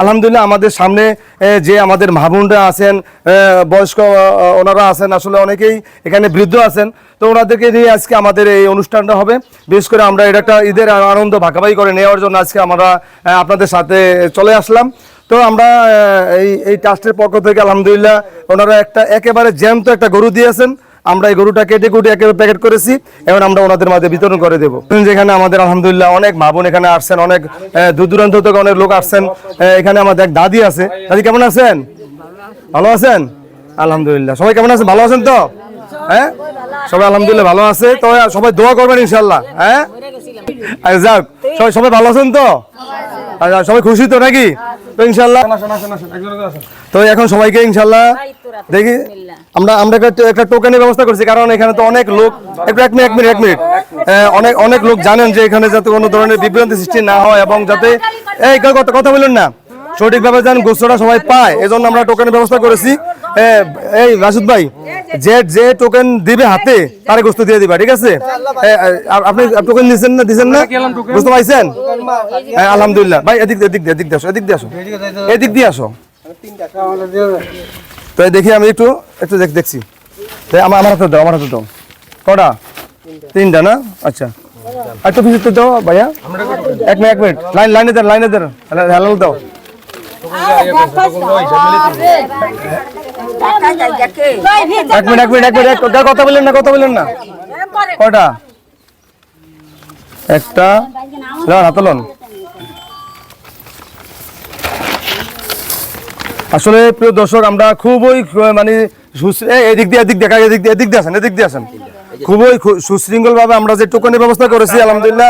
আলহামদুলিল্লাহ আমাদের সামনে যে আমাদের মাহবুনরা আছেন বয়স্ক ওনারা আছেন, আসলে অনেকেই এখানে বৃদ্ধ আছেন। তো ওনাদেরকে নিয়ে আজকে আমাদের এই অনুষ্ঠানটা হবে। বিশেষ করে আমরা এটা একটা ঈদের আনন্দ ভাগাভাগি করে নেওয়ার জন্য আজকে আমরা আপনাদের সাথে চলে আসলাম। তো আমরা এই এই ট্রাস্টের পক্ষ থেকে আলহামদুলিল্লাহ ওনারা একটা একেবারে জ্যান্ত একটা গরু দিয়েছেন। আমরা এই গরুটা কেটে কুটে একেবারে প্যাকেট করেছি এবং আমরা ওনাদের মাঝে বিতরণ করে দেবো। যেখানে আমাদের আলহামদুলিল্লাহ অনেক মা এখানে আসছেন অনেক দূর দূরান্ত থেকে অনেক লোক আসছেন এখানে আমাদের এক দাদি আছে। দাদি কেমন আছেন? ভালো আছেন? আলহামদুলিল্লাহ। সবাই কেমন আছেন? ভালো আছেন তো? হ্যাঁ? সবাই আলহামদুলিল্লাহ ভালো আছে। তো সবাই দোয়া করবেন ইনশাল্লাহ হ্যাঁ? আচ্ছা, যাক। সবাই সবাই ভালো আছেন তো? আচ্ছা, সবাই খুশি তো নাকি? তো ইনশাল্লাহ তো এখন সবাইকে ইনশাল্লাহ দেখি আমরা আমরা একটা টোকেনের ব্যবস্থা করছি কারণ এখানে তো অনেক লোক একটু এক মিনিট এক মিনিট এক মিনিট। অনেক অনেক লোক জানেন যে এখানে যাতে কোনো ধরনের বিভ্রান্তি সৃষ্টি না হয় এবং যাতে এই কথা কথা বলুন না। সঠিকভাবে যেন গোস্তটা সবাই পায় এজন্য আমরা টোকেনের ব্যবস্থা করেছি। এই রাসুদ ভাই যে যে টোকেন দিবে হাতে তারে গোস্ত দিয়ে দিবা ঠিক আছে? আপনি টোকেন দিচ্ছেন না দিচ্ছেন না? গোস্ত পাইছেন? হ্যাঁ, আলহামদুলিল্লাহ। ভাই এদিক এদিক এদিক দিয়ে আসো এদিক দিয়ে আসো। এদিক দিয়ে আসো। তো দেখি আমি একটু একটু দেখ দেখছি। তো আমার আমার হাতে দাও আমার হাতে দাও। কটা? তিনটা না? আচ্ছা। আর একটু ভিজিট দাও ভাইয়া। এক মিনিট এক মিনিট। লাইন লাইনে দেন লাইনে দেন। হ্যালো দাও। এক মিনিট এক মিনিট এক মিনিট এক- কথা বললেন না কথা বললেন না। কটা? একটা। লন হাতে লন। আসলে প্রিয় দর্শক আমরা খুবই মানে সুশ- এদিক দিয়ে এদিক দেখা এদিক দিয়ে এদিক দিয়ে আসেন এদিক দিয়ে আসেন। খুবই সুশৃঙ্খল ভাবে আমরা যে টোকনের ব্যবস্থা করেছি আলহামদুলিল্লাহ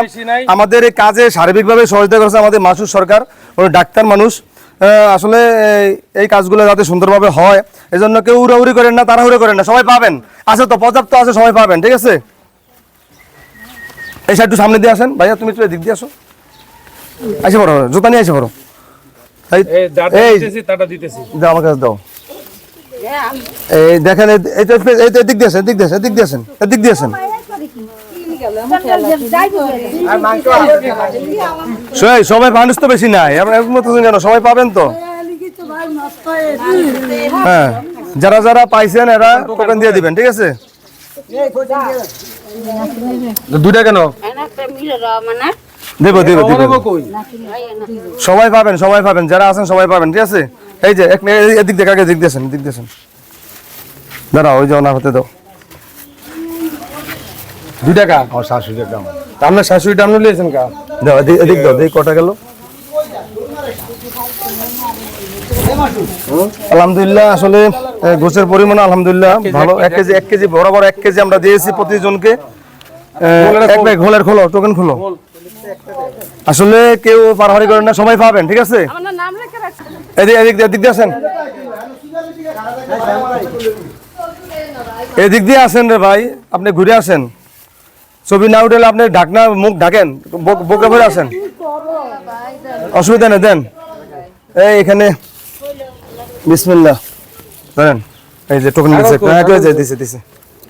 আমাদের এই কাজে সার্বিকভাবে সহযোগিতা করেছে আমাদের মাসুদ সরকার ওই ডাক্তার মানুষ। আসলে এই- এই কাজগুলো যাতে সুন্দরভাবে হয় এই জন্য কেউ উড়াউড়ি করেন না তাড়াহুড়ো করেন না সবাই পাবেন আছে তো পর্যাপ্ত আছে সবাই পাবেন ঠিক আছে এই সাইড একটু সামনে দিয়ে আসেন ভাইয়া তুমি একটু এদিক দিয়ে আসো আসে পড়ো জুতা নিয়ে আসে পড়ো আমার কাছে দাও এই দেখেন এই- এই তো এই তো এদিক দিয়ে আসেন এদিক দিয়ে আসেন এদিক দিয়ে আসেন এদিক দিয়ে আসেন সবাই সবাই মানুষ তো বেশি নাই। হচ্ছেন কেন? সবাই পাবেন তো? হ্যাঁ যারা যারা পাইছেন এরা টোকেন দিয়ে দিবেন ঠিক আছে? দুটা কেন? দেবো দেবো দেবো। সবাই পাবেন সবাই পাবেন যারা আছেন সবাই পাবেন ঠিক আছে? এই যে এক এদিক দিয়ে কাকে এদিক দিয়েছেন? এদিক দিয়েছেন। দাঁড়াও ওই যে ওনার হাতে দাও। দুই টাকা? আমার শাশুড়ি টাকা আপনার শাশুড়িটা আপনি লিয়েছেন কা? দাও এদিক দাও দেখি কটা গেল। আলহামদুলিল্লাহ আসলে গোছের পরিমাণ আলহামদুলিল্লাহ ভালো। এক কেজি এক কেজি বরাবর এক কেজি আমরা দিয়েছি প্রতিজনকে। এক ব্যাগ ঘোলের খোলো টোকেন খোলো। আসলে কেউ পারাহারি করেন না সবাই পাবেন ঠিক আছে? এদিক এদিক দিয়ে- এদিক দিয়ে আসেন। এদিক দিয়ে আসেন রে ভাই আপনি ঘুরে আসেন। ছবি না উঠলে আপনি ঢাকনা মুখ ঢাকেন বোক- ভরে আসেন। অসুবিধা নেই দেন। এই এখানে বিসমিল্লাহ ধরেন এই যে টোকেন দিছে হ্যাঁ দিছে দিছে।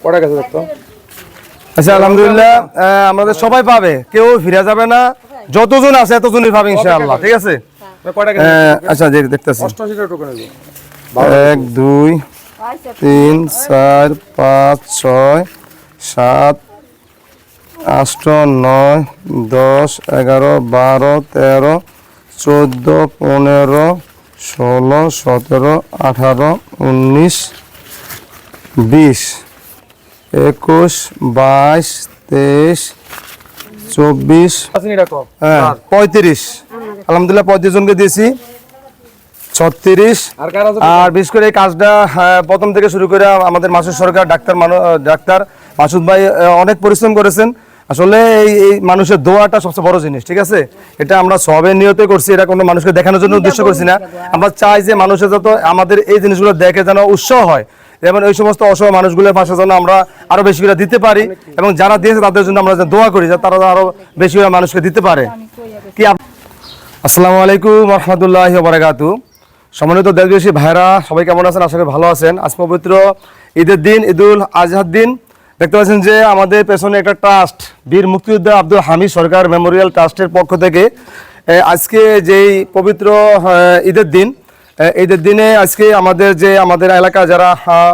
কটা গেছে দেখতো? আচ্ছা আলহামদুলিল্লাহ আমাদের সবাই পাবে। কেউ ফিরে যাবে না। যতজন আছে এতজনই পাবে ইনশাআল্লাহ ঠিক আছে? কটা আচ্ছা যে দেখতেছি। এক দুই তিন চার পাঁচ ছয় সাত আষ্ট নয় দশ এগারো বারো তেরো চোদ্দ পনেরো ষোলো সতেরো আঠারো উনিশ বিশ একুশ বাইশ তেইশ চব্বিশ হ্যাঁ পঁয়ত্রিশ। আলহামদুলিল্লাহ পঁয়ত্রিশ জনকে দিয়েছি। ছত্রিশ। আর বিশেষ করে এই কাজটা হ্যাঁ, প্রথম থেকে শুরু করে আমাদের মাসুদ সরকার ডাক্তার মানু- ডাক্তার মাসুদ ভাই অনেক পরিশ্রম করেছেন। আসলে এই এই মানুষের দোয়াটা সবচেয়ে বড় জিনিস ঠিক আছে? এটা আমরা সবের নিয়তে করছি এটা কোনো মানুষকে দেখানোর জন্য উদ্দেশ্য করছি না। আমরা চাই যে মানুষের যত আমাদের এই জিনিসগুলো দেখে যেন উৎসাহ হয় যেমন ওই সমস্ত অসহায় মানুষগুলোর পাশে যেন আমরা আরও বেশি করে দিতে পারি এবং যারা দিয়েছে তাদের জন্য আমরা যেন দোয়া করি যাতে তারা আরও বেশি করে মানুষকে দিতে পারে। কি আসসালামু আলাইকুম রহমতুল্লাহ বারাকাতু। সম্মানিত দেশবাসী ভাইরা সবাই কেমন আছেন? আশা করি ভালো আছেন। আজ পবিত্র ঈদের দিন ঈদুল আজহার দিন। দেখতে পাচ্ছেন যে আমাদের পেছনে একটা ট্রাস্ট বীর মুক্তিযোদ্ধা আব্দুল হামিদ সরকার মেমোরিয়াল ট্রাস্টের পক্ষ থেকে। আজকে যেই পবিত্র ঈদের দিন ঈদের দিনে আজকে আমাদের যে আমাদের এলাকা যারা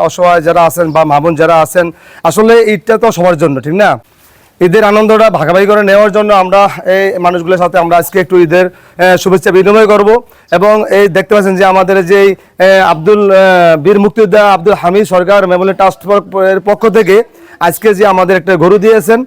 অসহায় যারা আছেন বা মামুন যারা আছেন আসলে ঈদটা তো সবার জন্য ঠিক না? ঈদের আনন্দটা ভাগাভাগি করে নেওয়ার জন্য আমরা এই মানুষগুলোর সাথে আমরা আজকে একটু ঈদের শুভেচ্ছা বিনিময় করব এবং এই দেখতে পাচ্ছেন যে আমাদের আহ, আব্দুল বীর মুক্তিযোদ্ধা আব্দুল হামিদ সরকার মেমোরিয়াল ট্রাস্ট পক্ষ থেকে আজকে যে আমাদের একটা গরু দিয়েছেন